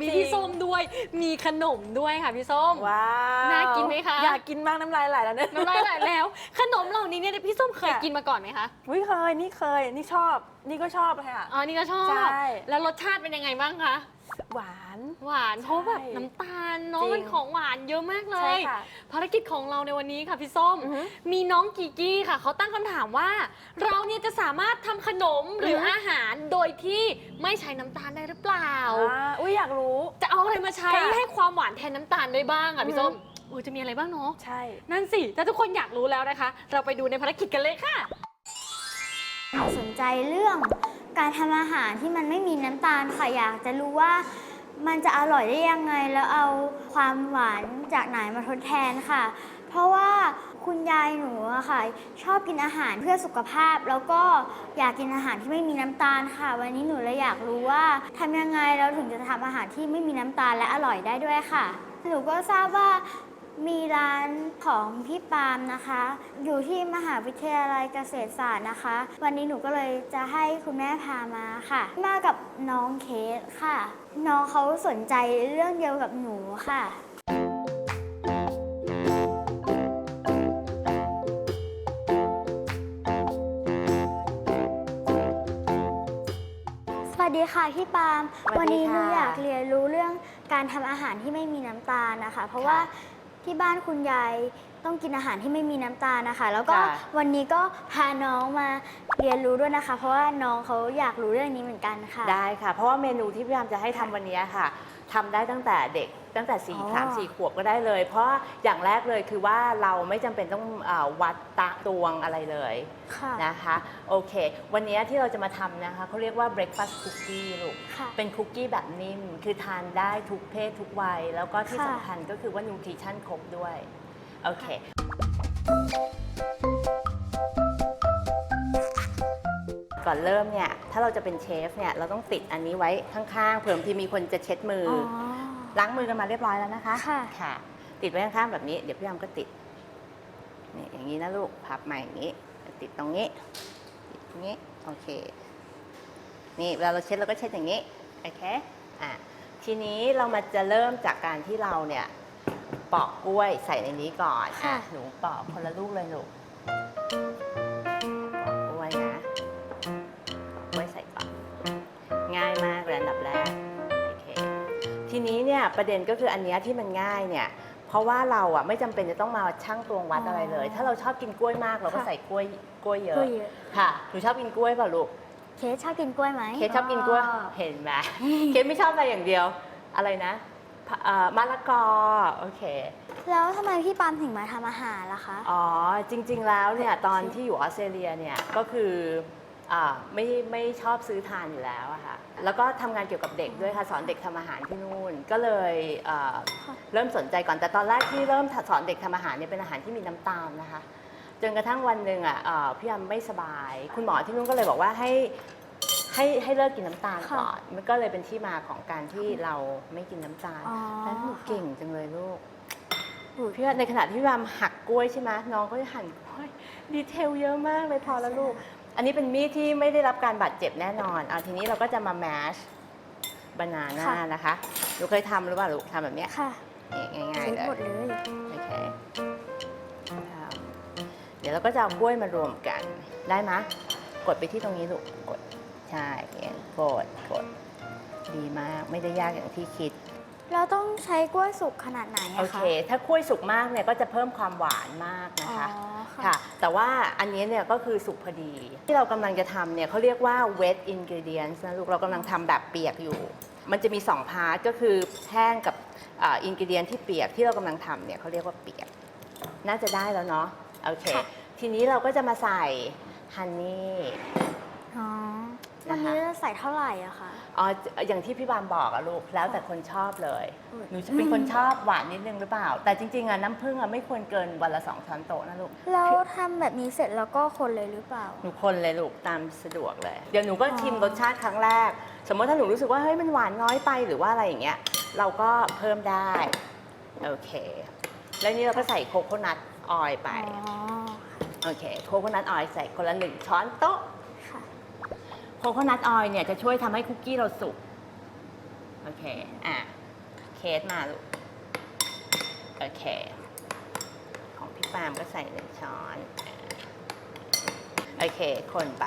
มีจริงพี่ส้มด้วย มีขนมด้วยค่ะพี่ส้ม ว้าวน่ากินไหมคะ อยากกินมากน้ำลายไหลแล้วเนี่ยน้ำลายไหลแล้ว ขนมเหล่านี้เนี่ยพี่ส้มเคยค่ะกินมาก่อนไหมคะวิเคยนี่เคยนี่ชอบ นี่ก็ชอบเลยค่ะ อ๋อ นี่ก็ชอบ ใช่ แล้วรสชาติเป็นยังไงบ้างคะ หวาน หวานเพราะแบบน้ำตาลเนาะจริง มันของหวานเยอะมากเลใช่ย ค่ะ ภารกิจของเราในวันนี้ค่ะพี่ส้ม อือฮึมีน้องกีกี้ค่ะ เขาตั้งคำถามว่า เราเนี่ยจะสามารถทำขนมหรือออฮึ อาหารโดยที่ไม่ใช้น้ำตาลได้หรือเปล่า อ่าอุ้ยอยากรู้ จะเอาอะไรมาใช้ค่ะให้ความหวานแทนน้ำตาลได้บ้างอะพี่อือฮึส้มโอ้ยจะมีอะไรบ้างเนาะ ใช่ นั่นสิถ้าทุกคนอยากรู้แล้วนะคะ เราไปดูในภารกิจกันเลยค่ะ สนใจเรื่อง การทำอาหารที่มันไม่มีน้ำตาลค่ะอยากจะรู้ว่ามันจะอร่อยได้ยังไง แล้วเอาความหวานจากไหนมาทดแทนค่ะ เพราะว่าคุณยายหนูอะค่ะ ชอบกินอาหารเพื่อสุขภาพ แล้วก็อยากกินอาหารที่ไม่มีน้ำตาลค่ะ วันนี้หนูเลยอยากรู้ว่าทำยังไงเราถึงจะทำอาหารที่ไม่มีน้ำตาลและอร่อยได้ด้วยค่ะ หนูก็ทราบว่า มีร้านของพี่ปาล์มนะคะ อยู่ที่มหาวิทยาลัยเกษตรศาสตร์นะคะ วันนี้หนูก็เลยจะให้คุณแม่พามาค่ะ มากับน้องเคสค่ะ น้องเขาสนใจเรื่องเดียวกับหนูค่ะ สวัสดีค่ะพี่ปาล์มสวัวัสดีนี้หนูค่ะ อยากเรียนรู้เรื่องการทำอาหารที่ไม่มีน้ำตาลนะคะ เพราะว่า ที่บ้านคุณยายต้องกินอาหารที่ไม่มีน้ำตาลนะคะ แล้วก็ค่ะวันนี้ก็พาน้องมาเรียนรู้ด้วยนะคะ เพราะว่าน้องเขาอยากรู้เรื่องนี้เหมือนกันค่ะ ได้ค่ะ เพราะว่าเมนูที่พยายามจะให้ทำวันนี้ค่ะทำได้ตั้งแต่เด็ก ตั้งแต่สี่อ๋อสามสี่ขวบก็ได้เลย เพราะอย่างแรกเลยคือว่าเราไม่จำเป็นต้องอาวัดตะตวงอะไรเลยค่ะนะคะโอเค วันนี้ที่เราจะมาทำนะคะเขาเรียกว่า breakfast cookie ลูก ค่ะ เป็นคุกกี้แบบนิ่ม คือทานได้ทุกเพศทุกวัย แล้วก็ที่ค่ะ สำคัญก็คือว่า nutrition ครบด้วย โอเค ก่อนเริ่มเนี่ย ถ้าเราจะเป็นเชฟเนี่ย เราต้องติดอันนี้ไว้ข้างๆ เผื่อบางทีมีคนจะเช็ดมืออ๋ออ ล้างมือกันมาเรียบร้อยแล้วนะคะ ค่ะ ค่ะ ติดไว้ข้างๆแบบนี้ เดี๋ยวพี่ยามก็ติด นี่อย่างนี้นะลูก พับมาอย่างนี้ ติดตรงนี้ ติดตรงนี้ โอเค นี่เวลาเราเช็ดเราก็เช็ดอย่างนี้ โอเค อะ ทีนี้เรามาจะเริ่มจากการที่เราเนี่ยปอกกล้วยใส่ในนี้ก่อนค่ะอะ หนูปอกคนละลูกเลยลูก ประเด็นก็คืออันเนี้ยที่มันง่ายเนี่ย เพราะว่าเราอะไม่จำเป็นจะต้องมาชั่งตวงวัดอะไรเลย ถ้าเราชอบกินกล้วยมากเราก็ค่ะ ใส่กล้วยกล้วยเยกล้อะวยเยอะค่ะ หนูชอบกินกล้วยเปล่าลูก เคสชอบกินกล้วยไหม เคสชอบกินกล้วยเห็นไหม เคสไม่ชอบอะไรอย่างเดียว อะไรนะพะเอ่อมะละกอ โอเค แล้วทำไมพี่ปาล์มถึงมาทำอาหารล่ะคะ อ๋อ จริง ๆ แล้วเนี่ยตอนที่อยู่ออสเตรเลียเนี่ยก็คือ อ่าไม่ไม่ชอบซื้อทานอยู่แล้วอะค่ะแล้วก็ทำงานเกี่ยวกับเด็กด้วยค่ะสอนเด็กทำอาหารที่นู่น ก็เลยเอ่อค่ะเริ่มสนใจก่อนแต่ตอนแรกที่เริ่มสอนเด็กทำอาหารเนี่ยเป็นอาหารที่มีน้ำตาลนะคะ จนกระทั่งวันหนึ่งอะเอ่อพี่ยำไม่สบาย คุณหมอที่นู่นก็เลยบอกว่าให้ให้ให้เลิกกินน้ำตาลก่อนมันก็เลยเป็นที่มาของการที่เราไม่กินน้ำตาลอ๋อแล้วหนูค่ะเก่งจังเลยลูก พี่ว่าในขณะที่พี่วามหักกล้วยใช่ไหมน้องก็จะหั่นกล้วยดีเทลเยอะมากเลยพอแล้วลูก อันนี้เป็นมีดที่ไม่ได้รับการบาดเจ็บแน่นอนเอาทีนี้เราก็จะมาแมชบานาน่าค่ะ นะคะหนูเคยทำหรือเปล่าลูกทำแบบเนี้ยค่ะนี่ง่ายเช็ๆดเลยหมดเลย โอเคครับเดี๋ยวเราก็จะเอากล้วยมารวมกันได้ไหมยกดไปที่ตรงนี้ลูกกดใช่อย่างนี้กดกดดีมากไม่ได้ยากอย่างที่คิด เราต้องใช้กล้วยสุกขนาดไหนโออะเค คะ ถ้ากล้วยสุกมากเนี่ยก็จะเพิ่มความหวานมากนะอ๋อคะค่ะค่ะ แต่ว่าอันนี้เนี่ยก็คือสุกพอดี ที่เรากำลังจะทำเนี่ยเขาเรียกว่า wet ingredients นะลูก เรากำลังทำแบบเปียกอยู่ มันจะมี 2 พาร์ทก็คือแห้งกับอินกิเดียนที่เปียกที่เรากำลังทำเนี่ยเขาเรียกว่าเปียก น่าจะได้แล้วเนาะ โอเค ค่ะ ทีนี้เราก็จะมาใส่ฮันนี่ อ๋อ นะคะวันนี้จะใส่เท่าไหร่อะคะ อ๋อ อย่างที่พี่บามบอกอะลูก แล้วแต่คนชอบเลย อุ๊ย หนูจะเป็นคนชอบหวานนิดนึงหรือเปล่า แต่จริงๆอะน้ำผึ้งอะไม่ควรเกินวันละสองช้อนโต๊ะนะลูกแล้วทำแบบนี้เสร็จแล้วก็คนเลยหรือเปล่า หนูคนเลยลูกตามสะดวกเลย เดี๋ยวหนูก็ชิมอ๋อรสชาติครั้งแรก สมมติถ้าหนูรู้สึกว่าเฮ้ยมันหวานน้อยไปหรือว่าอะไรอย่างเงี้ย เราก็เพิ่มได้ โอเค แล้วนี่เราก็ใส่โคโคนัทออยล์ไป อ๋อ โอเค โคโคนัทออยล์ใส่คนละหนึ่งช้อนโต๊ะค่ะ โคโคนัทออยล์เนี่ยจะช่วยทำให้คุกกี้เราสุก โอเค อะ เคสมาลูก โอเค ของพี่ปาล์มก็ใส่หนึ่งช้อนอะโอเค คนไป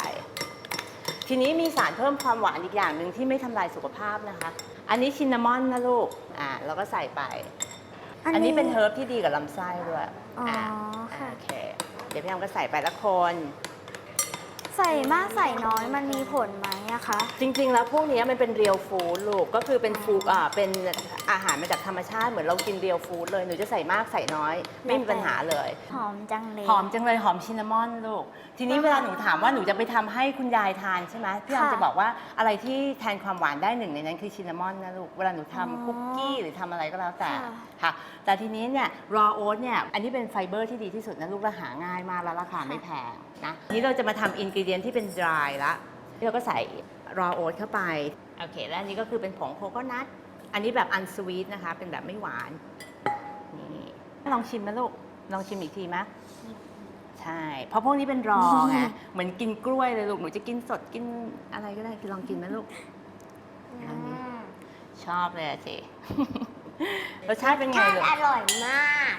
ทีนี้มีสารเพิ่มความหวานอีกอย่างหนึ่งที่ไม่ทำลายสุขภาพนะคะ อันนี้ชินนามอนนะลูก อ่าเราก็ใส่ไป อันนี้เป็นเฮิร์บที่ดีกับลำไส้ด้วยอ๋ออ่อ่าค่ะ โอเค เดี๋ยวพี่ยามก็ใส่ไปละคน ใส่มากใส่น้อยมันมีผลไหม อะคะ จริง ๆ แล้วพวกเนี้ยมันเป็นเรียลฟู้ดลูกก็คือเป็นฟูอ่าเป็นอาหารมาจากธรรมชาติเหมือนเรากินเรียลฟู้ดเลยหนูจะใส่มากใส่น้อย ไม่มีปัญหาเลย หอมจังเลย หอมจังเลยหอมชินนามอนลูก ทีนี้เวลาหนูถามว่าหนูจะไปทำให้คุณยายทานใช่ไหมพี่ยามค่ะ จะบอกว่าอะไรที่แทนความหวานได้หนึ่งในนั้นคือชินนามอนนะลูกเวลาหนูทำอ๋อคุกกี้หรือทำอะไรก็แล้วแต่ ค่ะ ค่ะแต่ทีนี้เนี่ยรอโอ๊ตเนี่ยอันนี้เป็นไฟเบอร์ที่ดีที่สุดนะลูกและหาง่ายมากแล้วราคาไม่แพงนะทีนี้เราจะมาทำอินกิเดียนที่เป็น dry ละ เราก็ใส่รอโอ๊ตเข้าไป โอเค และอันนี้ก็คือเป็นผงโคโคนัท อันนี้แบบอันสวีทนะคะ เป็นแบบไม่หวาน นี่ลองชิมไหมลูก ลองชิมอีกทีไหมใช่ เพราะพวกนี้เป็นรอไง เหมือนกินกล้วยเลยลูก หนูจะกินสดกินอะไรก็ได้คือลองกินไหมลูกอืมชอบเลยอะเจรสชาติเป็นไงทานลูกอร่อยมาก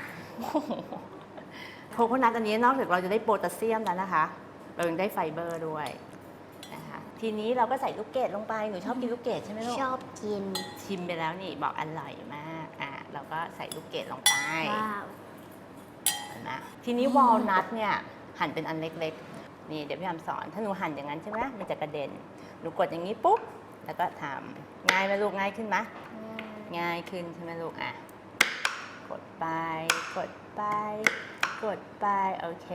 โคโคนัทอันนี้นอกจากเราจะได้โพแทสเซียมแล้วนะคะ เรายังได้ไฟเบอร์ด้วยนะคะ ทีนี้เราก็ใส่ลูกเกดลงไป หนูชอบกินลูกเกดใช่ไหมลูกชอบกิน ชิมไปแล้วนี่บอกอร่อยมากอะเราก็ใส่ลูกเกดลงไปว้าวเห็นไหมทีนี้วอลนัทเนี่ยหั่นเป็นอันเล็กๆ นี่เดี๋ยวพี่ทำสอนถ้าหนูหั่นอย่างนั้นใช่ไหมมันจะกระเด็น หนูกดอย่างนี้ปุ๊บแล้วก็ทำง่ายไหมลูกง่ายขึ้นไหมง่ายขึ้นใช่ไหมลูกอะกดไป กดไป กดไป โอเค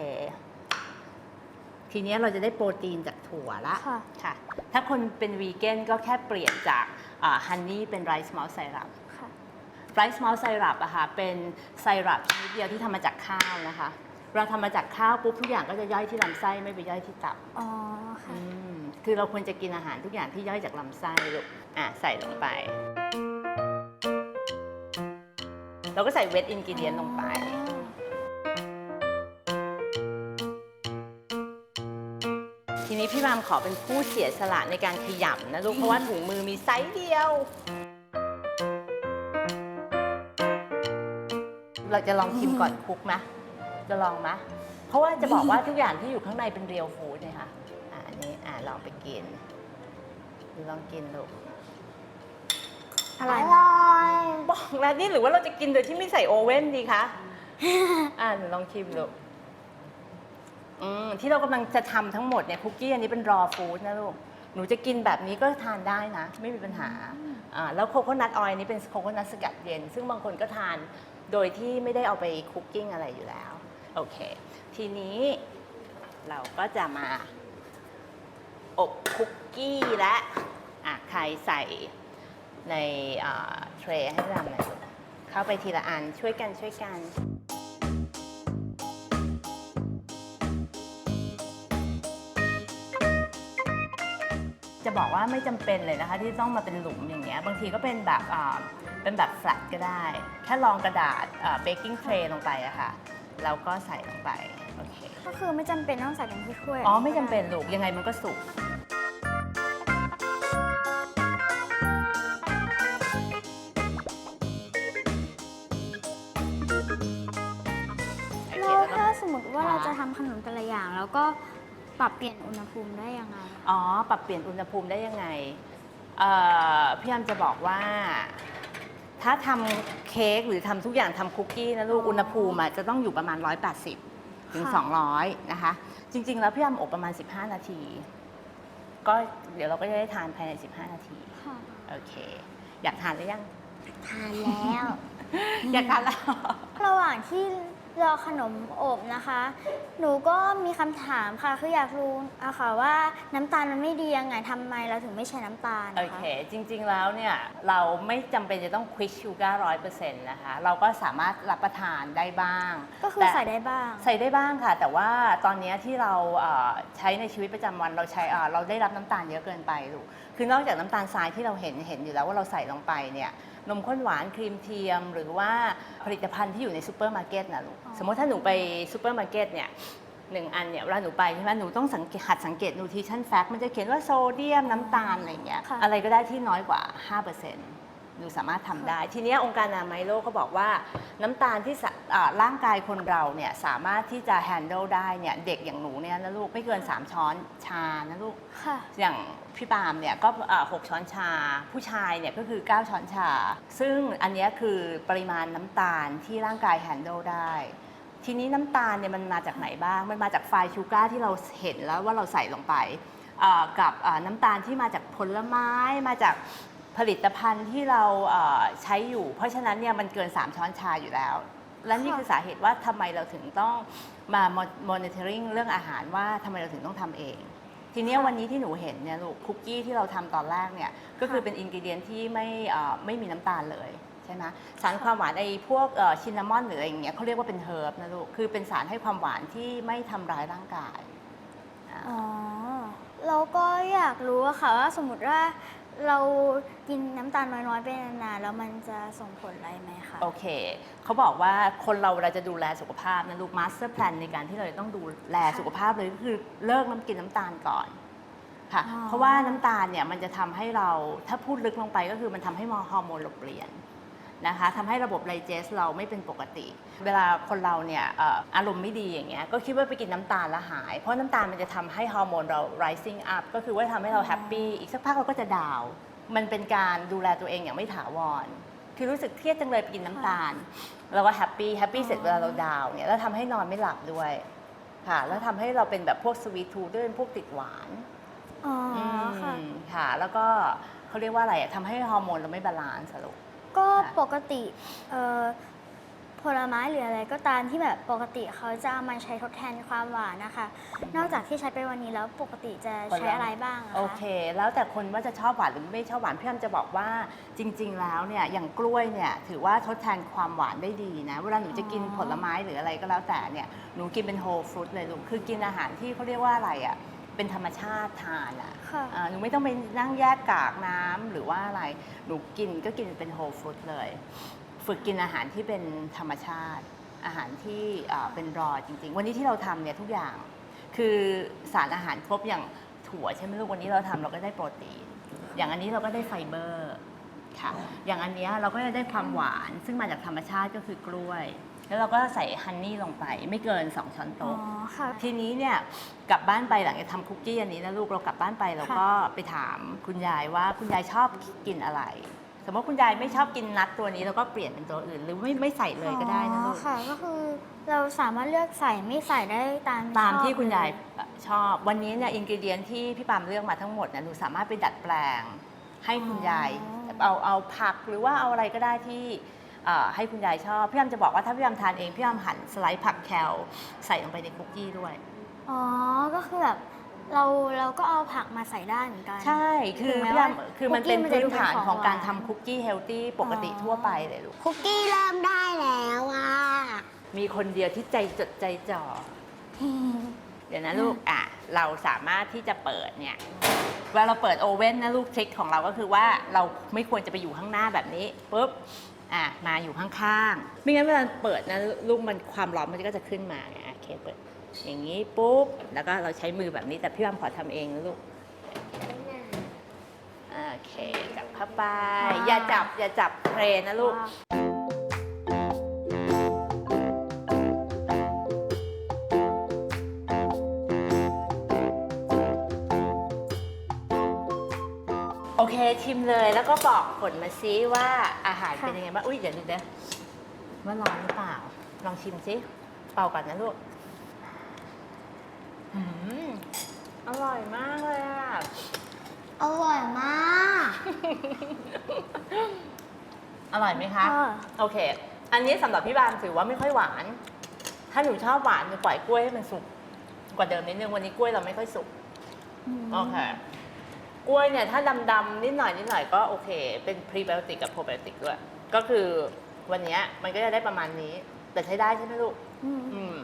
ทีนี้เราจะได้โปรตีนจากถั่วละค่ะ ค่ะ ถ้าคนเป็นวีแกนก็แค่เปลี่ยนจากฮันนี่เป็นไรซ์มอลไซรัปค่ะไรซ์มอลไซรัปอะค่ะเป็นไซรัปชนิดเดียวที่ทำมาจากข้าวนะคะ เราทำมาจากข้าวปุ๊บทุกอย่างก็จะย่อยที่ลำไส้ไม่ไปย่อยที่ตับ อ๋อ ค่ะอืมคือเราควรจะกินอาหารทุกอย่างที่ย่อยจากลำไส้ลูกอะใส่ลงไป เราก็ใส่เวทอินกิเดียนลงไป พี่มามขอเป็นผู้เสียสละในการขยำนะลูก เพราะว่าถุงมือมีไซส์เดียว เราจะลองชิมก่อนคลุกไหมจะลองไหมเพราะว่าจะบอกว่าทุกอย่างที่อยู่ข้างในเป็นเรียลฟู้ดเนี่ยค่ะอะอันนี้อะลองไปกิน ลองกินลูก อร่อยบอกแล้วนี่หรือว่าเราจะกินโดยที่ไม่ใส่โอเว่นดีคะ อ่าหนูลองชิมลูก อืมที่เรากำลังจะทำทั้งหมดเนี่ยคุกกี้อันนี้เป็นรอฟู้ดนะลูก หนูจะกินแบบนี้ก็ทานได้นะ ไม่มีปัญหาอ่าแล้วโคโคนัทออยล์นี้เป็นโคโคนัทสกัดเย็น ซึ่งบางคนก็ทานโดยที่ไม่ได้เอาไปคุกกิ้งอะไรอยู่แล้ว โอเค ทีนี้เราก็จะมา อบคุกกี้และอะใครใส่ในอ่าเทรย์ให้เราหน่อยลูกเข้าไปทีละอันช่วยกันช่วยกัน จะบอกว่าไม่จำเป็นเลยนะคะ ที่ต้องมาเป็นหลุมอย่างเงี้ยบางทีก็เป็นแบบอ่าเป็นแบบแฟลตก็ได้แค่รองกระดาษเบกกิ้งเทรย์ลงไปอะค่ะแล้วก็ใส่ลงไปโอเคก็คือไม่จำเป็นต้องใส่เป็นถ้วยๆอ๋อไม่จำเป็นลูกยังไงมันก็สุกแล้วถ้าสมมติว่าค่ะเราจะทำขนมแต่ละอย่างแล้วก็ ปรับเปลี่ยนอุณหภูมิได้ยังไง อ๋อ ปรับเปลี่ยนอุณหภูมิได้ยังไงเอ่อพี่ยามจะบอกว่า ถ้าทำเค้กหรือทำทุกอย่างทำคุกกี้นะลูกอ๋ออุอุณหภูมิอะจะต้องอยู่ประมาณ 180 ถึง ค่ะ 200 นะคะ จริง ๆ แล้วพี่ยามอบประมาณ 15 นาที ก็เดี๋ยวเราก็จะได้ทานภายใน 15 นาที ค่ะโอเค อยากทานหรือยัง ทานแล้ว อยากทานแล้ว ระหว่างที่ รอขนมอบนะคะ หนูก็มีคำถามค่ะ คืออยากรู้อะค่ะว่าน้ำตาลมันไม่ดียังไงทำไมเราถึงไม่ใช้น้ำตาลโอนะคะเคจริงๆ แล้วเนี่ย เราไม่จำเป็นจะต้องควิชชูการ์ร้อยเปอร์เซ็นต์นะคะ เราก็สามารถรับประทานได้บ้างก็คือแต่ ใส่ได้บ้าง ใส่ได้บ้างค่ะ แต่ว่าตอนเนี้ยที่เราเอ่อใช้ในชีวิตประจำวันเราใช้เอ่อเราได้รับน้ำตาลเยอะเกินไปลูกคือนอกจากน้ำตาลทรายที่เราเห็นเห็นอยู่แล้วว่าเราใส่ลงไปเนี่ย นมข้นหวานครีมเทียม หรือว่าผลิตภัณฑ์ที่อยู่ในซูเปอร์มาร์เก็ตนะลูกอ๋อสมมติถ้าหนูไปซูเปอร์มาร์เก็ตเนี่ยหนึ่งอันเนี่ยเวลาหนูไปใช่ไหมหนูต้องสังเกตหัดสังเกตนูทริชั่นแฟกต์มันจะเขียนว่าโซเดียมน้ำตาลอะไรเงี้ยค่ะอะไรก็ได้ที่น้อยกว่า 5% หนูสามารถทำได้ ทีเนี้ยองค์การอนามัยโลกก็บอกว่า น้ำตาลที่สะอ่าร่างกายคนเราเนี่ยสามารถที่จะ handle ได้เนี่ยเด็กอย่างหนูเนี่ยนะลูกไม่เกิน 3 ช้อนชานะลูกค่ะอย่างพี่ปาล์มเนี่ยก็อ่าหกช้อนชา ผู้ชายเนี่ยก็คือ 9 ช้อนชา ซึ่งอันเนี้ยคือปริมาณน้ำตาลที่ร่างกาย handle ได้ทีนี้น้ำตาลเนี่ยมันมาจากไหนบ้าง มันมาจากไฟล์ชูการ์ที่เราเห็นแล้วว่าเราใส่ลงไปอ่ากับอ่าน้ำตาลที่มาจากผลไม้มาจาก ผลิตภัณฑ์ที่เราอ่าใช้อยู่ เพราะฉะนั้นเนี่ยมันเกิน 3 ช้อนชาอยู่แล้ว และนี่คือสาเหตุว่าทำไมเราถึงต้องมา monitoring เรื่องอาหารว่าทำไมเราถึงต้องทำเอง ทีเนี้ยวันนี้ที่หนูเห็นเนี่ยลูกคุกกี้ที่เราทำตอนแรกเนี่ยก็คือเป็นอินกิเดียนที่ไม่เอ่อไม่มีน้ำตาลเลยใช่ไหมสารความหวานไอ้พวกชินนามอนหรืออะไรอย่างเงี้ยเขาเรียกว่าเป็นเฮิร์บนะลูกคือเป็นสารให้ความหวานที่ไม่ทำร้ายร่างกายอ่าอ๋อเราก็อยากรู้อะค่ะว่าสมมติว่า เรากินน้ำตาลน้อยๆไปนานๆแล้วมันจะส่งผลอะไรไหมคะ โอเค เขาบอกว่าคนเราเวลาจะดูแลสุขภาพนะลูกมาสเตอร์แพลนในการที่เราจะต้องดูแลสุขภาพเลยก็คือเลิกน้ำกินน้ำตาลก่อนค่ะ อ๋อ เพราะว่าน้ำตาลเนี่ยมันจะทำให้เราถ้าพูดลึกลงไปก็คือมันทำให้ฮอร์โมนเราเปลี่ยน นะคะทำให้ระบบไลเจสเราไม่เป็นปกติ เวลาคนเราเนี่ยเอ่ออารมณ์ไม่ดีอย่างเงี้ยก็คิดว่าไปกินน้ำตาลแล้วหาย เพราะน้ำตาลมันจะทำให้ฮอร์โมนเรา rising up ก็คือว่าทำให้เราแฮปปี้อีกสักพักเราก็จะดาวน์มันเป็นการดูแลตัวเองอย่างไม่ถาวร คือรู้สึกเครียดจังเลยไปกินน้ำตาลเราก็แฮปปี้แฮปปี้เสร็จเวลาเราดาวน์เนี่ยแล้วทำให้นอนไม่หลับด้วยค่ะ แล้วทำให้เราเป็นแบบพวกสวีททูด้วยเป็นพวกติดหวาน อ๋ออค่ะ มค่ะ แล้วก็เขาเรียกว่าอะไรอะทำให้ฮอร์โมนเราไม่บาลานซ์อะลู กก็ค่ะปกติเอ่อผลไม้หรืออะไรก็ตามที่แบบปกติเขาจะเอามาใช้ทดแทนความหวานนะคะ นอกจากที่ใช้ไปวันนี้แล้วปกติจะใช้อะไรบ้างอะโอคะ เค แล้วแต่คนว่าจะชอบหวานหรือไม่ชอบหวานพี่อ้ำจะบอกว่าจริง ๆ แล้วเนี่ยอย่างกล้วยเนี่ยถือว่าทดแทนความหวานได้ดีนะเวลาหนูจะกินอ๋อผลไม้หรืออะไรก็แล้วแต่เนี่ยหนูกินเป็นโฮลฟรุตเลยลูกคือกินอาหารที่เขาเรียกว่าอะไรอะ เป็นธรรมชาติทานอะค่ะ อ่าหนูไม่ต้องไปนั่งแยกกากน้ำหรือว่าอะไร หนูกินก็กินเป็นโฮลฟรุตเลย ฝึกกินอาหารที่เป็นธรรมชาติ อาหารที่อ่าเป็นรอจริง ๆ วันนี้ที่เราทำเนี่ยทุกอย่าง คือสารอาหารครบอย่างถั่วใช่ไหมลูกวันนี้เราทำเราก็ได้โปรตีน อย่างอันนี้เราก็ได้ไฟเบอร์ค่ะ อย่างอันเนี้ยเราก็จะได้ความหวานซึ่งมาจากธรรมชาติก็คือกล้วย แล้วเราก็ใส่ฮันนี่ลงไปไม่เกิน 2 ช้อนอ๋อโต๊ะ ค่ะ ทีนี้เนี่ยกลับบ้านไปหลังจากทำคุกกี้อันนี้นะลูกเรากลับบ้านไปเราก็ไปถามคุณยายว่าคุณยายชอบกินอะไร สมมติคุณยายไม่ชอบกินนัทตัวนี้เราก็เปลี่ยนเป็นตัวอื่น หรือไม่ไม่ใส่เลยก็ได้นะลูกอ๋อค่ะ ก็คือเราสามารถเลือกใส่ไม่ใส่ได้ตามตามชอบที่คุณยายเลชอบ วันนี้เนี่ยอินกิเดียนที่พี่ปามเลือกมาทั้งหมดเนี่ยหนูสามารถไปดัดแปลงให้คุณยายเอาเอาผักหรือว่าเอาอะไรก็ได้ที่เอ่อ ให้คุณยายชอบพี่ยามจะบอกว่าถ้าพี่ยามทานเองพี่ยามหั่นสไลด์ผักแคลใส่ลงไปในคุกกี้ด้วย อ๋อ ก็คือแบบเราเราก็เอาผักมาใส่ได้เหมือนกัน ใช่คือถึงแม้พี่ยามว่าคือมันเป็นคุกกี้มันจะพื้นฐานดูเป็นของของการหวานทำคุกกี้เฮลตี้ปกติอ๋อทั่วไปเลยลูกคุกกี้เริ่มได้แล้วอะมีคนเดียวที่ใจจดใจจ่อเดี๋ยวนะลูกอะเราสามารถที่จะเปิดเนี่ยเวลาเราเปิดโอเว่นนะลูกทริคของเราก็คือว่าเราไม่ควรจะไปอยู่ข้างหน้าแบบนี้ปุ๊บ อะมาอยู่ข้างๆ ไม่งั้นเวลาเปิดนะลูกมันความร้อนมันก็จะขึ้นมาไงโอเคเปิด อย่างนี้ปุ๊บ แล้วก็เราใช้มือแบบนี้แต่พี่วามขอทำเองนะลูก โอเค จับเข้าไปอย่าจับอย่าจับเพลนะลูกโอ เคชิมเลยแล้วก็บอกผลมาซิว่าอาหารเป็นยังไงบ้างอุ้ยเดี๋ยวดูเดี๋ยวว่าร้อนหรือเปล่า ลองชิมซิเป่าก่อนนะลูกอืมอร่อยมากเลยอะ อร่อยมากอร่อยไหมคะค่ะโอเค อันนี้สำหรับพี่บามถือว่าไม่ค่อยหวาน ถ้าหนูชอบหวานหนูปล่อยกล้วยให้มันสุกกว่าเดิมนิดนึงวันนี้กล้วยเราไม่ค่อยสุก โอเค กล้วยเนี่ยถ้าดำๆนิดหน่อยนิดหน่อยก็โอเค เป็นพรีไบโอติกกับโปรไบโอติกด้วย ก็คือวันเนี้ยมันก็จะได้ประมาณนี้ แต่ใช้ได้ใช่ไหมลูก อืมอืม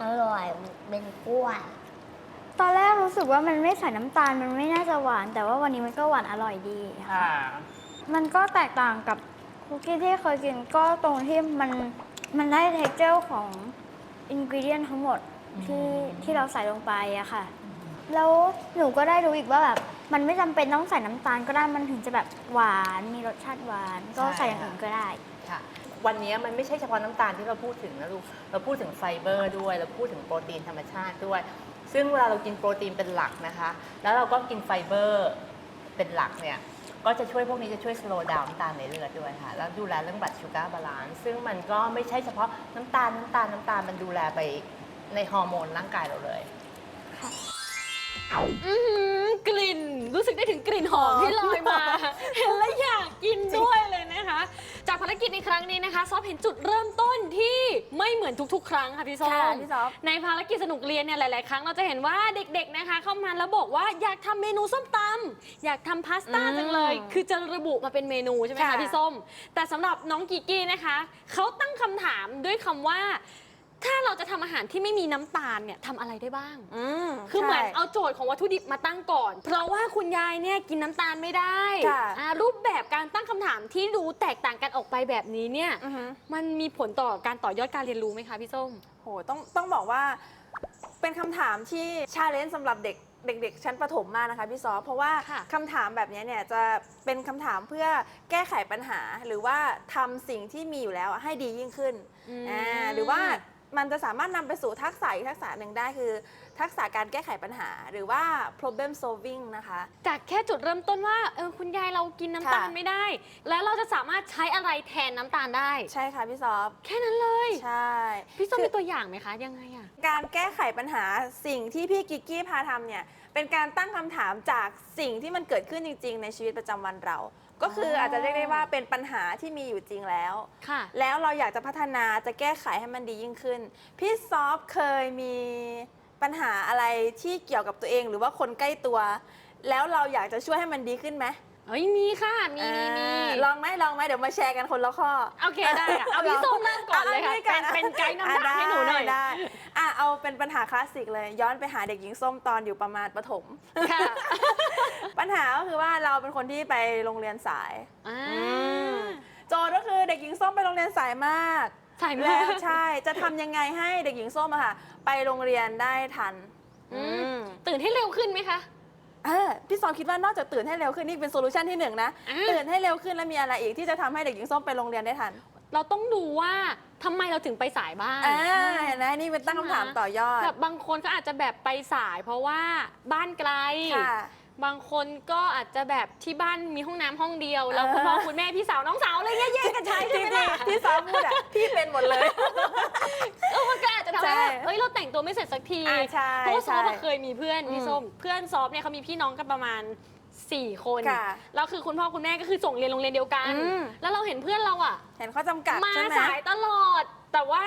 อร่อยเป็นกล้วย ตอนแรกรู้สึกว่ามันไม่ใส่น้ำตาลมันไม่น่าจะหวาน แต่ว่าวันนี้มันก็หวานอร่อยดีค่ะค่ะมันก็แตกต่างกับคุกกี้ที่เคยกินก็ตรงที่มันมันได้เท็กเจอร์ของอินกิเดียนทั้งหมดที่ที่เราใส่ลงไปอะค่ะ แล้วหนูก็ได้รู้อีกว่าแบบ มันไม่จำเป็นต้องใส่น้ำตาลก็ได้มันถึงจะแบบหวานมีรสชาติหวาน ก็ใช่ใส่อย่างอื่นก็ได้ ค่ะวันนี้มันไม่ใช่เฉพาะน้ำตาลที่เราพูดถึงนะลูก เราพูดถึงไฟเบอร์ด้วย เราพูดถึงโปรตีนธรรมชาติด้วย ซึ่งเวลาเรากินโปรตีนเป็นหลักนะคะ แล้วเราก็กินไฟเบอร์เป็นหลักเนี่ย ก็จะช่วยพวกนี้จะช่วยสโลว์ดาวน้ำตาลในเลือดด้วยค่ะ แล้วดูแลเรื่องบัตชูการ์บาลานซ์ ซึ่งมันก็ไม่ใช่เฉพาะน้ำตาลน้ำตาลน้ำตาล มันดูแลไปในฮอร์โมนร่างกายเราเลย อื้อหือกลิ่นรู้สึกได้ถึงกลิ่นหอมที่ลอยมา เห็นแล้วอยากกินด้วยเลยนะคะ จากภารกิจในครั้งนี้นะคะซอฟเห็นจุดเริ่มต้นที่ไม่เหมือนทุกๆ ครั้งค่ะพี่ส้ค่ะมพี่ซอฟ ในภารกิจสนุกเรียนเนี่ยหลายๆ ครั้งเราจะเห็นว่าเด็กๆนะคะ เข้ามาแล้วบอกว่าอยากทำเมนูส้มตำอยากทำพาสต้าอืมจังเลยคือจะระบุมาเป็นเมนูใช่ไหมคะค่ะพี่ส้ม แต่สำหรับน้องกิกกี้นะคะเขาตั้งคำถามด้วยคำว่า ถ้าเราจะทำอาหารที่ไม่มีน้ำตาลเนี่ยทำอะไรได้บ้าง อืมคือเหมือนใช่ เอาโจทย์ของวัตถุดิบมาตั้งก่อน เพราะว่าคุณยายเนี่ยกินน้ำตาลไม่ได้ค่ะ อ่ารูปแบบการตั้งคำถามที่ดูแตกต่างกันออกไปแบบนี้เนี่ยอือฮึ มันมีผลต่อการต่อยอดการเรียนรู้ไหมคะพี่ส้ม โหต้องต้องบอกว่าเป็นคำถามที่ชาเลนจ์สำหรับเด็กเด็กๆชั้นประถมมากนะคะพี่ซอฟเพราะว่าค่ะ คำถามแบบนี้เนี่ยจะเป็นคำถามเพื่อแก้ไขปัญหา หรือว่าทำสิ่งที่มีอยู่แล้วให้ดียิ่งขึ้นมอ่าหรือว่า มันจะสามารถนำไปสู่ทักษะอีกทักษะหนึ่งได้คือ ทักษะการแก้ไขปัญหา หรือว่า problem solving นะคะ จากแค่จุดเริ่มต้นว่าเออคุณยายเรากินน้ำตาลค่ะ ไม่ได้ แล้วเราจะสามารถใช้อะไรแทนน้ำตาลได้ ใช่ค่ะพี่ซอฟแค่นั้นเลย ใช่ พี่ส้มคือมีตัวอย่างไหมคะยังไงอะการแก้ไขปัญหาสิ่งที่พี่กิกกี้พาทำเนี่ยเป็นการตั้งคำถามจากสิ่งที่มันเกิดขึ้นจริง ๆ ในชีวิตประจำวันเรา ก็คืออาจจะเรียกได้ว่าเป็นปัญหาที่มีอยู่จริงแล้ว ค่ะ แล้วเราอยากจะพัฒนาจะแก้ไขให้มันดียิ่งขึ้น พี่ซอฟเคยมีปัญหาอะไรที่เกี่ยวกับตัวเองหรือว่าคนใกล้ตัว แล้วเราอยากจะช่วยให้มันดีขึ้นไหม เอ้ยมีค่ะ มีมีมีอ่าลองไหมลองไหมเดี๋ยวมาแชร์กันคนละข้อ โอเคได้ค่ะเอาพี่ส้มเริ่มก่อนเลยค่ะาพี่เป็นเป็นไกด์นำทางให้หนูหน่อยได้ได้อะเอาเป็นปัญหาคลาสสิกเลย ย้อนไปหาเด็กหญิงส้มตอนอยู่ประมาณประถมค่ะ ปัญหาก็คือว่าเราเป็นคนที่ไปโรงเรียนสายอ่ามโจทย์ก็คือเด็กหญิงส้มไปโรงเรียนสายมากใส่มาแล้วใช่จะทำยังไงให้เด็กหญิงส้มอะค่ะ ไปโรงเรียนได้ทันอืมอืมตื่นให้เร็วขึ้นไหมคะเออพี่ซอมคิดว่านอกจากตื่นให้เร็วขึ้นนี่เป็นโซลูชันที่หนึ่งนะอ่า ตื่นให้เร็วขึ้นแล้วมีอะไรอีกที่จะทำให้เด็กหญิงส้มไปโรงเรียนได้ทันเราต้องดูว่าทำไมเราถึงไปสายบ้าง อ่าเห็นไหมนี่เป็นตั้งคำถามต่อยอดแบบบางคนก็อาจจะแบบไปสาย เพราะว่าบ้านไกล ค่ะ บางคนก็อาจจะแบบที่บ้านมีห้องน้ำห้องเดียว แล้วเออคุณพ่อคุณแม่พี่สาวน้องสาวอะไรเงี้ยแย่งกันใช้จใช่ริไหมงล่ะ ๆที่ซอมพูดอะ พี่เป็นหมดเลย แบบเอ้ยเราแต่งตัวไม่เสร็จสักทีอ่าใช่เพราะว่าซอฟใช่อะเคยมีเพื่อนพี่อืมส้มเพื่อนซอฟเนี่ยเขามีพี่น้องกันประมาณ 4 คนค่ะแล้วคือคุณพ่อคุณแม่ก็คือส่งเรียนโรงเรียนเดียวกัน อืม แล้วเราเห็นเพื่อนเราอะ เห็นข้อจำกัดมาใช่ไหม สายตลอด แต่ว่า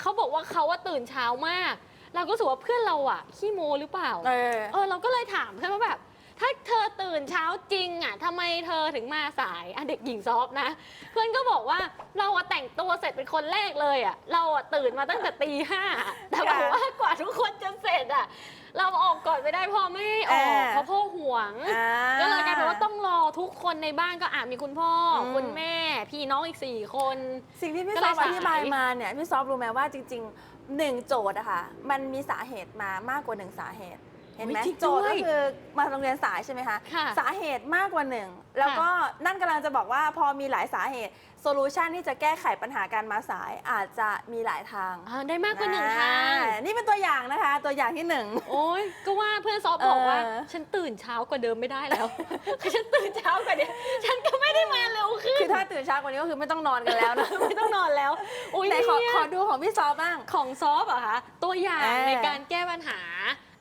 เขาบอกว่าเขาว่าตื่นเช้ามาก เราก็รู้สึกว่าเพื่อนเราอะขี้โมหรือเปล่า เออ เออเราก็เลยถามเพื่อนว่าแบบ ถ้าเธอตื่นเช้าจริงอะทำไมเธอถึงมาสายอะเด็กหญิงซอฟนะ เพื่อนก็บอกว่าเราอะแต่งตัวเสร็จเป็นคนแรกเลยอะเราอะตื่นมาตั้งแต่ตีห้าแต่บอกว่ากว่าทุกคนจะเสร็จอะเราออกก่อนไม่ได้พ่อไม่ให้ออกอ่าเพราะพ่อห่วงอ่าก็เลยกลายเป็นว่าต้องรอทุกคนในบ้านก็อาจมีคุณพ่ออมคุณแม่ พี่น้องอีกสี่คน สิ่งที่พี่ก็ซเลอยฟสายอธิบายมาเนี่ยพี่ซอฟรู้ไหมว่าจริงๆหนึ่งโจทย์อะค่ะมันมีสาเหตุมามากกว่าหนึ่งสาเหตุเห็นไหมอุ๊ยจริงโจทย์ด้ก็วยคือมาโรงเรียนสายใช่ไหมคะค่ะสาเหตุมากกว่าหนึ่งแล้วก็นั่นกำลังจะบอกว่าพอมีหลายสาเหตุโซลูชันที่จะแก้ไขปัญหาการมาสายอาจจะมีหลายทางอ่าได้มากกว่าหนึ่งทาง อ่นี่เป็นตัวอย่างนะคะ ตัวอย่างที่หนึ่ง โอ้ยก็ว่าเพื่อนซอฟบอกว่า เออ ฉันตื่นเช้ากว่าเดิมไม่ได้แล้ว คือฉันตื่นเช้ากว่าเดิมฉันก็ไม่ได้มาเร็วขึ้นคือถ้าตื่นเช้ากว่านี้ก็คือไม่ต้องนอนกันแล้วนะ ไม่ต้องนอนแล้วอุ้ยไหนขอเนี่ยขอดูของพี่ซอฟบ้าง ของซอฟเหรอะคะตัวอย่างเออในการแก้ปัญหา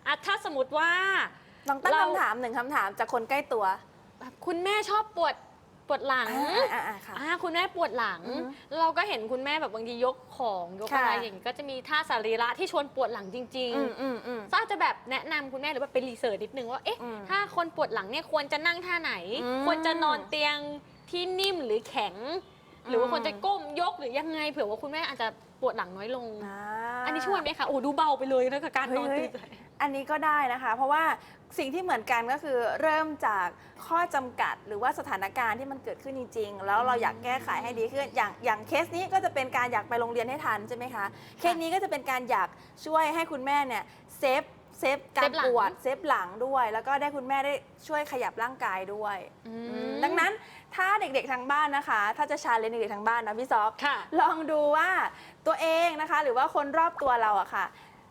อะถ้าสมมติว่า ลองตั้งเรา คำถามหนึ่งคำถามจากคนใกล้ตัวแบบคุณแม่ชอบปวดปวดหลังอ่าอ่าอ่าค่ะ อ่าคุณแม่ปวดหลัง อือฮึเราก็เห็นคุณแม่แบบบางทียกของยกอะไรค่ะ อย่างนี้ก็จะมีท่าสรีระที่ชวนปวดหลังจริง อืมๆอืมอืมก็อาจจะแบบแนะนำคุณแม่หรือว่าไปรีเสิร์ชนิดนึงว่าเอ๊ะอืมถ้าคนปวดหลังเนี่ยควรจะนั่งท่าไหน อืมควรจะนอนเตียงที่นิ่มหรือแข็ง หรือว่าอืม ควรจะก้มยกหรือยังไง เผื่อว่าคุณแม่อาจจะปวดหลังน้อยลง อ่า อันนี้ช่วยไหมคะ โอ้ดูเบาไปเลยนะกับการนอนเฮ้ตื่ยนสาย อันนี้ก็ได้นะคะ เพราะว่าสิ่งที่เหมือนกันก็คือเริ่มจากข้อจำกัดหรือว่าสถานการณ์ที่มันเกิดขึ้นจริงๆ แล้วเราอยากแก้ไขให้ดีขึ้นอย่างอย่างเคสนี้ก็จะเป็นการอยากไปโรงเรียนให้ทันใช่ไหมคะ เคสนี้ก็จะเป็นการอยากช่วยให้คุณแม่เนี่ยเซฟเซฟกาเซรฟหลังปวดเซฟหลังด้วย แล้วก็ได้คุณแม่ได้ช่วยขยับร่างกายด้วย อือืมมดังนั้น ถ้าเด็กๆทางบ้านนะคะ ถ้าจะชาเลนจ์เด็กๆทางบ้านนะพี่ซอฟค่ะ ลองดูว่าตัวเองนะคะ หรือว่าคนรอบตัวเราอะค่ะ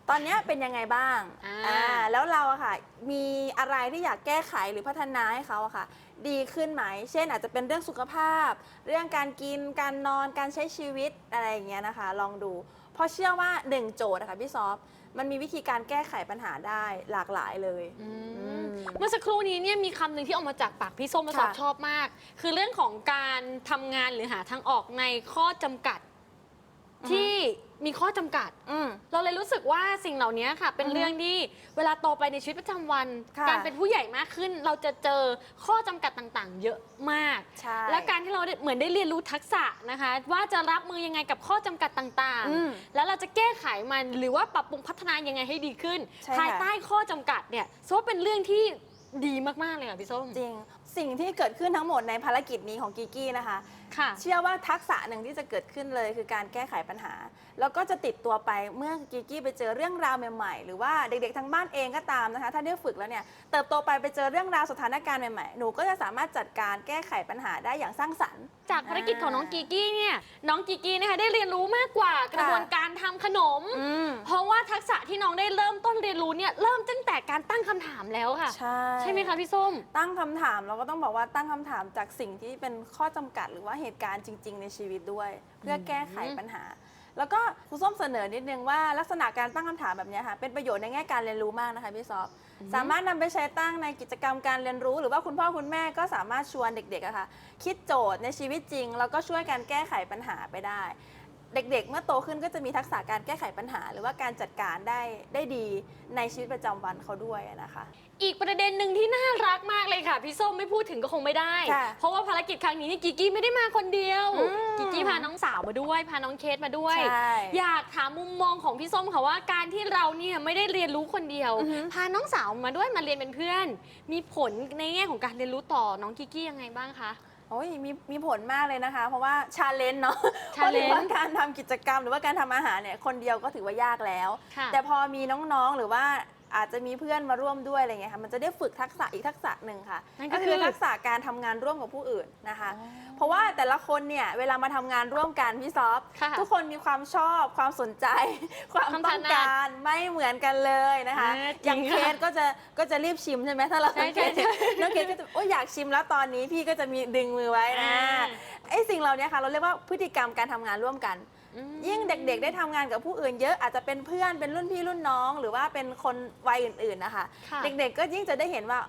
ตอนเนี้ยเป็นยังไงบ้างอ่าอ่า แล้วเราอะค่ะ มีอะไรที่อยากแก้ไขหรือพัฒนาให้เขาอะค่ะ ดีขึ้นไหม เช่นอาจจะเป็นเรื่องสุขภาพ เรื่องการกินการนอนการใช้ชีวิตอะไรอย่างเงี้ยนะคะ ลองดู เพราะเชื่อว่าหนึ่งโจทย์นะคะพี่ซอฟ มันมีวิธีการแก้ไขปัญหาได้หลากหลายเลย อือืมมเมื่อสักครู่นี้เนี่ยมีคำหนึ่งที่ออกมาจากปากพี่ส้มและสอบค่ะ ชอบมาก คือเรื่องของการทำงานหรือหาทางออกในข้อจำกัดอือฮึ ที่มีข้อจำกัด อืม เราเลยรู้สึกว่าสิ่งเหล่านี้ค่ะ เป็นอือฮึเรื่องที่เวลาโตไปในชีวิตประจำวัน ค่ะ การเป็นผู้ใหญ่มากขึ้น เราจะเจอข้อจำกัดต่างๆ เยอะมาก ใช่ และการที่เราได้เหมือนได้เรียนรู้ทักษะนะคะ ว่าจะรับมือยังไงกับข้อจำกัดต่างอืมๆ แล้วเราจะแก้ไขมันหรือว่าปรับปรุงพัฒนายังไงให้ดีขึ้น ใช่ค่ะ ภายใต้ข้อจำกัดเนี่ยโซว่าเป็นเรื่องที่ดีมากๆเลยค่ะพี่ส้ม จริง สิ่งที่เกิดขึ้นทั้งหมดในภารกิจนี้ของกิกกี้นะคะ ค่ะ เชื่อว่าทักษะหนึ่งที่จะเกิดขึ้นเลยคือการแก้ไขปัญหา แล้วก็จะติดตัวไปเมื่อกิกกี้ไปเจอเรื่องราวใหม่ๆ หรือว่าเด็กๆทางบ้านเองก็ตามนะคะ ถ้าได้ฝึกแล้วเนี่ยเติบโตไปไปเจอเรื่องราวสถานการณ์ใหม่ๆ หนูก็จะสามารถจัดการแก้ไขปัญหาได้อย่างสร้างสรรค์ จากภารกิจของน้องกีกี้เนี่ย น้องกีกี้นะคะได้เรียนรู้มากกว่ากระบวนการทำขนม อืม เพราะว่าทักษะที่น้องได้เริ่มต้นเรียนรู้เนี่ยเริ่มตั้งแต่การตั้งคำถามแล้วค่ะ ใช่ ใช่ไหมคะพี่ส้ม ตั้งคำถามเราก็ต้องบอกว่าตั้งคำถามจากสิ่งที่เป็นข้อจำกัดหรือว่าเหตุการณ์จริง ๆ ในชีวิตด้วย เพื่อแก้ไขปัญหา แล้วก็ครูส้มเสนอนิดนึงว่าลักษณะการตั้งคำถามแบบเนี้ยค่ะเป็นประโยชน์ในแง่การเรียนรู้มากนะคะพี่ซอฟสามารถนำไปใช้ตั้งในกิจกรรมการเรียนรู้ หรือว่าคุณพ่อคุณแม่ก็สามารถชวนเด็กๆอะค่ะคิดโจทย์ในชีวิตจริง แล้วก็ช่วยกันแก้ไขปัญหาไปได้ เด็กๆ เมื่อโตขึ้นก็จะมีทักษะการแก้ไขปัญหา หรือว่าการจัดการได้ได้ดีในชีวิตประจำวันเขาด้วยนะคะ อีกประเด็นหนึ่งที่น่ารักมากเลยค่ะ พี่ส้มไม่พูดถึงก็คงไม่ได้ ค่ะเพราะว่าภารกิจครั้งนี้นี่กิกกี้ไม่ได้มาคนเดียว อืม กิกกี้พาน้องสาวมาด้วย พาน้องเคสมาด้วย ใช่ อยากถามมุมมองของพี่ส้มค่ะว่าการที่เราเนี่ยไม่ได้เรียนรู้คนเดียว อือฮึ พาน้องสาวมาด้วยมาเรียนเป็นเพื่อน มีผลในแง่ของการเรียนรู้ต่อน้องกิกกี้ยังไงบ้างคะ โอ้ยมีมีผลมากเลยนะคะ เพราะว่าชาเลนจ์เนาะ challenge เพราะถือว่าการทำกิจกรรม หรือว่าการทำอาหารเนี่ยคนเดียวก็ถือว่ายากแล้ว ค่ะ แต่พอมีน้องๆหรือว่า อาจจะมีเพื่อนมาร่วมด้วยอะไรเงี้ยค่ะมันจะได้ฝึกทักษะอีกทักษะหนึ่งค่ะนั่นก็ก็คือคือทักษะการทำงานร่วมกับผู้อื่นนะคะ เพราะว่าแต่ละคนเนี่ยเวลามาทำงานร่วมกันพี่ซอฟค่ะทุกคนมีความชอบความสนใจ ความความต้ถองนัดการไม่เหมือนกันเลยนะคะเออจริงอย่างเคค่ะสก็จะก็จะรีบชิมใช่ไหมถ้าเราใช่สังเกตใช่ใช่น้องเคสก็จะโอ้ยอยากชิมแล้วตอนนี้พี่ก็จะมีดึงมือไว้นะอ่า ไอ้สิ่งเหล่านี้ค่ะเราเรียกว่าพฤติกรรมการทำงานร่วมกันอืม ยิ่งเด็กๆ ได้ทำงานกับผู้อื่นเยอะอาจจะเป็นเพื่อนเป็นรุ่นพี่รุ่นน้อง หรือว่าเป็นคนวัยอื่นๆนะคะ ค่ะ เด็กๆก็ยิ่งจะได้เห็นว่า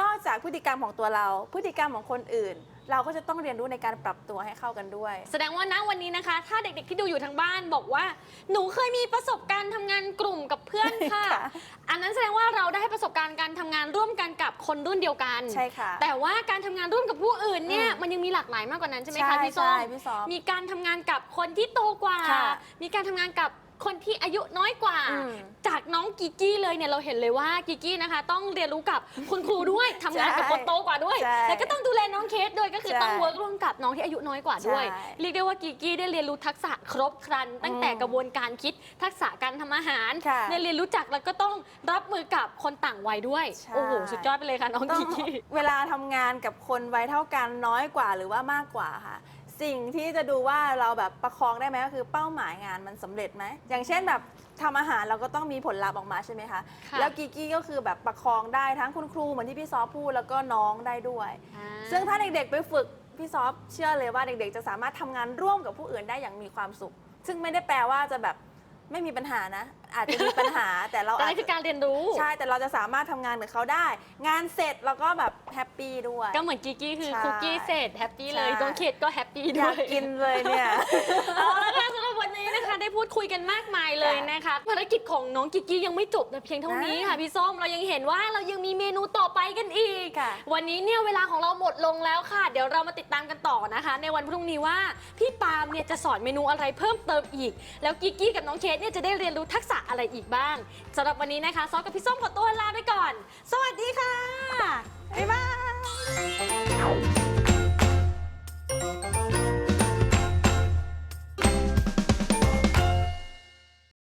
นอกจากพฤติกรรมของตัวเรา พฤติกรรมของคนอื่น เราก็จะต้องเรียนรู้ในการปรับตัวให้เข้ากันด้วย แสดงว่าณวันนี้นะคะ ถ้าเด็กๆที่ดูอยู่ทางบ้านบอกว่า หนูเคยมีประสบการณ์ทำงานกลุ่มกับเพื่อนค่ะ ค่ะอันนั้นแสดงว่าเราได้ประสบการณ์การทำงานร่วมกันกับคนรุ่นเดียวกัน ใช่ค่ะแต่ว่าการทำงานร่วมกับผู้อื่นเนี่ยอืม มันยังมีหลากหลายมากกว่านั้นใช่ไหมใช่คะพี่ส้มใช่พี่ซอฟมีการทำงานกับคนที่โตกว่า ค่ะมีการทำงานกับ คนที่อายุน้อยกว่า อืมจากน้องกิกกี้เลยเนี่ยเราเห็นเลยว่ากิกกี้นะคะ ต้องเรียนรู้กับคุณครูด้วยทำงานกับคนโตกว่าด้วย ใช่แล้วก็ต้องดูแลน้องเคสด้วยก็คือใช่ต้องเวิร์กร่วมกับน้องที่อายุน้อยกว่าด้วย ใช่เรียกได้ว่ากิกกี้ได้เรียนรู้ทักษะครบครัน ตั้งแต่อืมกระบวนการคิดทักษะการทำอาหารค่ะได้เรียนรู้จักแล้วก็ต้องรับมือกับคนต่างวัยด้วยใช่ โอ้โหสุดยอดไปเลยค่ะน้องต้อกิงกกี้ เวลาทำงานกับคนวัยเท่ากันน้อยกว่าหรือว่ามากกว่าค่ะ สิ่งที่จะดูว่าเราแบบประคองได้ไหมก็คือเป้าหมายงานมันสำเร็จไหมอย่างเช่นแบบทำอาหารเราก็ต้องมีผลลัพธ์ออกมาใช่ไหมคะค่ะ แล้วกิกกี้ก็คือแบบประคองได้ทั้งคุณครูเหมือนที่พี่ซอฟพูดแล้วก็น้องได้ด้วยซึ่งถ้าเด็กๆไปฝึกพี่ซอฟเชื่อเลยว่าเด็กๆ จะสามารถทำงานร่วมกับผู้อื่นได้อย่างมีความสุข ซึ่งไม่ได้แปลว่าจะแบบ ไม่มีปัญหานะ อาจจะมีปัญหา แต่เราแต่อาจนั่นคือจะการเรียนรู้ ใช่แต่เราจะสามารถทำงานกับเขาได้ งานเสร็จเราก็แบบแฮปปี้ด้วย ก็เหมือนกิกกี้คือใช่คุกกี้เสร็จแฮปปี้เลยใช่น้องเคสก็แฮปปี้อด้ยาวกยกินเลยเนี่ย เอาละค่ะสำหรับวันนี้นะคะ ได้พูดคุยกันมากมายเลยนะคะภารกิจของน้องกิกกี้ยังไม่จบแต่เพียงเท่านี้ค่ะพี่ส้มเรายังเห็นว่าเรายังมีเมนูต่อไปกันอีก ค่ะ วันนี้เนี่ยเวลาของเราหมดลงแล้วค่ะ เดี๋ยวเรามาติดตามกันต่อนะคะ ในวันพรุ่งนี้ว่าพี่ปาล์มเนี่ยจะสอนเมนูอะไรเพิ่มเติมอีก แล้วกิกกี้กับน้องเคสเนี่ยจะได้เรียนรู้ทักษะอะไรอีกบ้างสำหรับวันนี้นะคะซอสกับพี่ส้มขอตัวลาไปก่อน สวัสดีค่ะบ๊ายบาย